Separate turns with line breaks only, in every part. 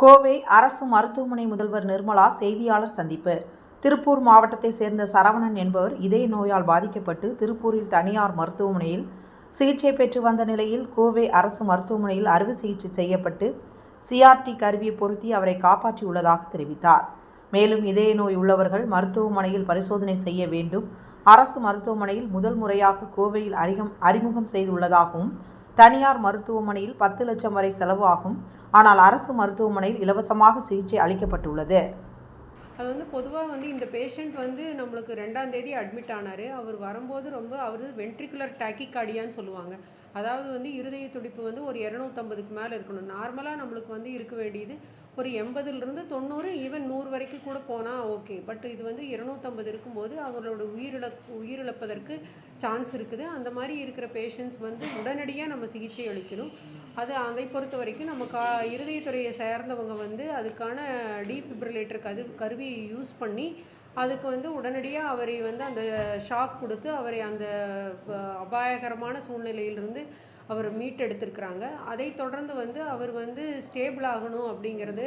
கோவை அரசு மருத்துவமனை முதல்வர் நிர்மலா செய்தியாளர் சந்திப்பு. திருப்பூர் மாவட்டத்தை சேர்ந்த சரவணன் என்பவர் இதய நோயால் பாதிக்கப்பட்டு திருப்பூரில் தனியார் மருத்துவமனையில் சிகிச்சை பெற்று வந்த நிலையில் கோவை அரசு மருத்துவமனையில் அறுவை சிகிச்சை செய்யப்பட்டு சிஆர்டி கருவியை பொருத்தி அவரை காப்பாற்றியுள்ளதாக தெரிவித்தார். மேலும் இதய நோய் உள்ளவர்கள் மருத்துவமனையில் பரிசோதனை செய்ய வேண்டும். அரசு மருத்துவமனையில் முதல் முறையாக கோவையில் அறிகம் அறிமுகம் செய்துள்ளதாகவும் தனியார் மருத்துவமனையில் பத்து லட்சம் வரை செலவு ஆகும். ஆனால் அரசு மருத்துவமனையில் இலவசமாக சிகிச்சை அளிக்கப்பட்டுள்ளது.
அது வந்து பொதுவாக வந்து இந்த பேஷண்ட் வந்து நம்மளுக்கு ரெண்டாம் தேதி அட்மிட் ஆனார். அவர் வரும்போது ரொம்ப அவர் வென்ட்ரிகுலர் டாக்கிகார்டியான்னு சொல்லுவாங்க. அதாவது வந்து இருதய துடிப்பு வந்து ஒரு இரநூத்தம்பதுக்கு மேலே இருக்கணும். நார்மலாக நம்மளுக்கு வந்து இருக்க வேண்டியது ஒரு எண்பதுலேருந்து தொண்ணூறு ஈவன் நூறு வரைக்கும் கூட போனால் ஓகே பட் இது வந்து இருநூத்தம்பது இருக்கும்போது அவர்களோட உயிரிழக் உயிரிழப்பதற்கு சான்ஸ் இருக்குது. அந்த மாதிரி இருக்கிற பேஷண்ட்ஸ் வந்து உடனடியாக நம்ம சிகிச்சை அளிக்கணும். அது அதை பொறுத்த வரைக்கும் நம்ம கா இருதயத்துறையை சேர்ந்தவங்க வந்து அதுக்கான டீஃபிப்ரிலேட்டர் கரு கருவியை யூஸ் பண்ணி அதுக்கு வந்து உடனடியாக அவரை வந்து அந்த ஷாக் கொடுத்து அவரை அந்த அபாயகரமான சூழ்நிலையிலிருந்து அவர் மீட்டெடுத்திருக்கிறாங்க அதை தொடர்ந்து வந்து அவர் வந்து ஸ்டேபிள் ஆகணும் அப்படிங்கிறது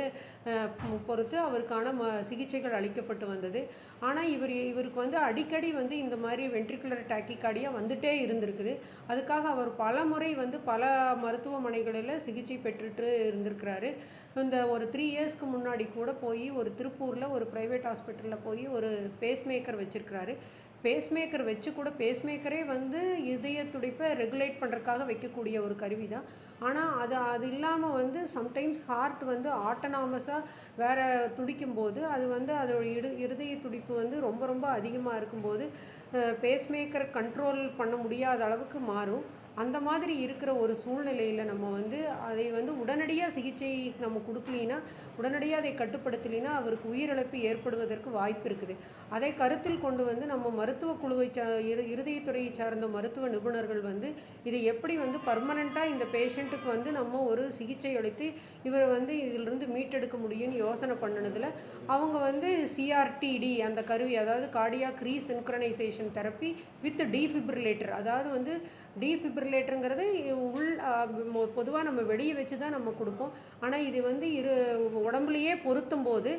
பொறுத்து அவருக்கான ம சிகிச்சைகள் அளிக்கப்பட்டு வந்தது. ஆனால் இவர் இவருக்கு வந்து அடிக்கடி வந்து இந்த மாதிரி வென்ட்ரிகுலர் டாக்கிகார்டியாக வந்துட்டே இருந்திருக்குது. அதுக்காக அவர் பல முறை வந்து பல மருத்துவமனைகளில் சிகிச்சை பெற்றுட்டு இருந்திருக்கிறாரு. இந்த ஒரு த்ரீ இயர்ஸ்க்கு முன்னாடி கூட போய் ஒரு திருப்பூரில் ஒரு ப்ரைவேட் ஹாஸ்பிட்டலில் போய் ஒரு பேஸ்மேக்கர் வச்சுருக்கிறாரு. பேஸ்மேக்கர் வச்சு கூட பேஸ்மேக்கரே வந்து இதய துடிப்பை ரெகுலேட் பண்ணுறதுக்காக வைக்கக்கூடிய ஒரு கருவி தான் ஆனால் அது அது இல்லாமல் வந்து சம்டைம்ஸ் ஹார்ட் வந்து ஆட்டோனாமஸாக வேறு துடிக்கும் போது அது வந்து அதோட இடு இருதய துடிப்பு வந்து ரொம்ப ரொம்ப அதிகமாக இருக்கும்போது பேஸ்மேக்கர் கண்ட்ரோல் பண்ண முடியாத அளவுக்கு மாறும். அந்த மாதிரி இருக்கிற ஒரு சூழ்நிலையில் நம்ம வந்து அதை வந்து உடனடியாக சிகிச்சை நம்ம கொடுக்கலினா உடனடியாக அதை கட்டுப்படுத்தலினா அவருக்கு உயிரிழப்பு ஏற்படுவதற்கு வாய்ப்பு இருக்குது. அதை கருத்தில் கொண்டு வந்து நம்ம மருத்துவ குழுவை சா இரு இருதயத்துறையை சார்ந்த மருத்துவ நிபுணர்கள் வந்து இதை எப்படி வந்து பர்மனண்ட்டாக இந்த பேஷண்ட்டுக்கு வந்து நம்ம ஒரு சிகிச்சை அளித்து இவரை வந்து இதிலிருந்து மீட்டெடுக்க முடியும்னு யோசனை பண்ணினதில் அவங்க வந்து சிஆர்டிடி அந்த கருவி அதாவது cardiac resynchronization therapy with defibrillator அதாவது வந்து டீஃபிப்ரிலேட்டருங்கிறது உள் பொதுவாக நம்ம வெளியே வச்சு தான் நம்ம கொடுப்போம். ஆனால் இது வந்து இரு உடம்புலையே பொருத்தும் போது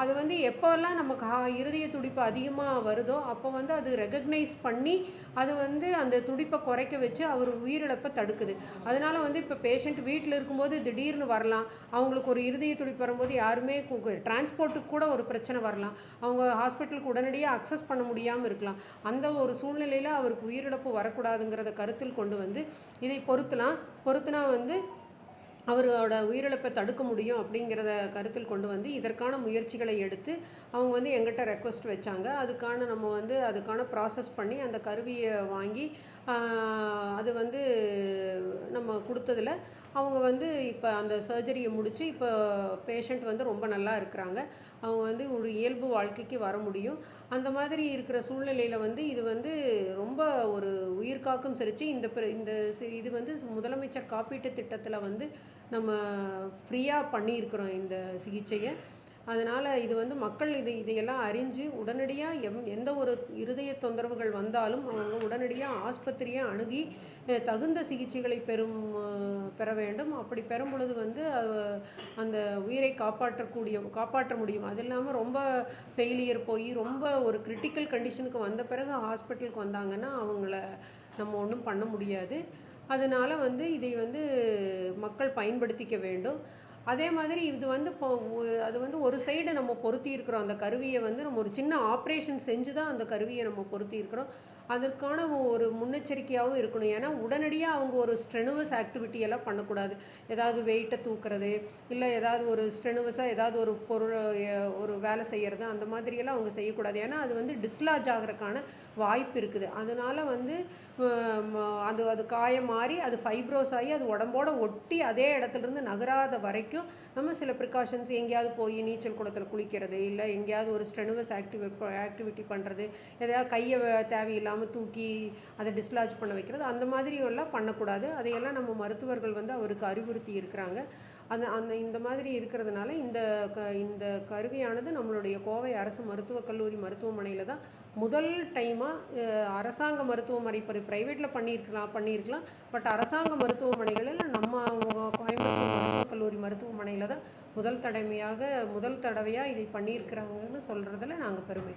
அது வந்து எப்போல்லாம் நமக்கு இருதய துடிப்பு அதிகமாக வருதோ அப்போ வந்து அது ரெகக்னைஸ் பண்ணி அது வந்து அந்த துடிப்பை குறைக்க வச்சு அவர் உயிரிழப்பை தடுக்குது. அதனால் வந்து இப்போ பேஷண்ட் வீட்டில் இருக்கும்போது திடீர்னு வரலாம். அவங்களுக்கு ஒரு இருதய துடிப்பு வரும்போது யாருமே டிரான்ஸ்போர்ட்டுக்கு கூட ஒரு பிரச்சனை வரலாம். அவங்க ஹாஸ்பிட்டலுக்கு உடனடியாக அக்சஸ் பண்ண முடியாமல் இருக்கலாம். அந்த ஒரு சூழ்நிலையில் அவருக்கு உயிரிழப்பு வரக்கூடாதுங்கிறத கருத்தில் கொண்டு வந்து இதை பொறுத்தலாம் பொறுத்துனா வந்து அவரோட உயிரிழப்பை தடுக்க முடியும் அப்படிங்கிறத கருத்தில் கொண்டு வந்து இதற்கான முயற்சிகளை எடுத்து அவங்க வந்து எங்கிட்ட ரெக்வஸ்ட் வச்சாங்க. அதுக்கான நம்ம வந்து அதுக்கான ப்ராசஸ் பண்ணி அந்த கருவியை வாங்கி அது வந்து நம்ம கொடுத்ததில். அவங்க வந்து இப்போ அந்த சர்ஜரியை முடித்து இப்போ பேஷண்ட் வந்து ரொம்ப நல்லா இருக்கிறாங்க. அவங்க வந்து ஒரு இயல்பு வாழ்க்கைக்கு வர முடியும். அந்த மாதிரி இருக்கிற சூழ்நிலையில் வந்து இது வந்து ரொம்ப ஒரு உயிர்காக்கும் சிரிச்சு இந்த பிர- இந்த சி- இது வந்து முதலமைச்சர் காப்பீட்டு திட்டத்தில் வந்து நம்ம ஃப்ரீயாக பண்ணியிருக்கிறோம் இந்த சிகிச்சையை. அதனால் இது வந்து மக்கள் இது இதையெல்லாம் அறிஞ்சு உடனடியாக எம் எந்த ஒரு இருதய தொந்தரவுகள் வந்தாலும் அவங்க உடனடியாக ஆஸ்பத்திரியை அணுகி தகுந்த சிகிச்சைகளை பெறும் பெற வேண்டும். அப்படி பெறும் பொழுது வந்து அந்த உயிரை காப்பாற்றக்கூடிய காப்பாற்ற முடியும். அது இல்லாமல் ரொம்ப ஃபெயிலியர் போய் ரொம்ப ஒரு கிரிட்டிக்கல் கண்டிஷனுக்கு வந்த பிறகு ஹாஸ்பிட்டலுக்கு வந்தாங்கன்னா அவங்கள நம்ம ஒன்றும் பண்ண முடியாது. அதனால் வந்து இதை வந்து மக்கள் பயன்படுத்திக்க வேண்டும். அதே மாதிரி இது வந்து இப்போ அது வந்து ஒரு சைடு நம்ம பொருத்தி இருக்கிறோம் அந்த கருவியை வந்து நம்ம ஒரு சின்ன ஆப்ரேஷன் செஞ்சு தான் அந்த கருவியை நம்ம பொருத்தி இருக்கிறோம் அதற்கான ஒரு முன்னெச்சரிக்கையாகவும் இருக்கணும். ஏன்னா உடனடியாக அவங்க ஒரு ஸ்ட்ரெனுவஸ் ஆக்டிவிட்டி எல்லாம் பண்ணக்கூடாது. ஏதாவது வெயிட்டை தூக்குறது இல்லை ஏதாவது ஒரு ஸ்ட்ரெனுவஸாக ஏதாவது ஒரு பொருள் ஒரு வேலை செய்கிறது அந்த மாதிரியெல்லாம் அவங்க செய்யக்கூடாது. ஏன்னா அது வந்து டிஸ்லாஜ் ஆகிறதுக்கான வாய்ப்பு இருக்குது. அதனால் வந்து ம- அது அது காயம் மாறி அது ஃபைப்ரோஸ் ஆகி அது உடம்போட ஒட்டி அதே இடத்துலருந்து நகராத வரைக்கும் நம்ம சில ப்ரிகாஷன்ஸ் எங்கேயாவது போய் நீச்சல் குளத்தில் குளிக்கிறது இல்லை எங்கேயாவது ஒரு ஸ்ட்ரெனுவஸ் ஆக்டிவி ஆக்டிவிட்டி பண்ணுறது எதாவது கையை தேவையில்லாமல் நம்ம தூக்கி அதை டிஸ்லாஜ் பண்ண வைக்கிறது. அந்த மாதிரி எல்லாம் பண்ணக்கூடாது. அதையெல்லாம் நம்ம மருத்துவர்கள் வந்து அவருக்கு அறிவுறுத்தி இருக்கிறாங்க. அந்த அந்த இந்த மாதிரி இருக்கிறதுனால இந்த க இந்த கருவியானது நம்மளுடைய கோவை அரசு மருத்துவக் கல்லூரி மருத்துவமனையில் தான் முதல் டைமாக அரசாங்க மருத்துவமனை இப்போ ப்ரைவேட்டில் பண்ணியிருக்கலாம் பண்ணியிருக்கலாம். பட் அரசாங்க மருத்துவமனைகளில் நம்ம கோயம்புத்தூர் மருத்துவக் கல்லூரி மருத்துவமனையில் தான் முதல் தடவையாக முதல் தடவையாக இதை பண்ணியிருக்கிறாங்கன்னு சொல்கிறதுல நாங்கள் பெருமை.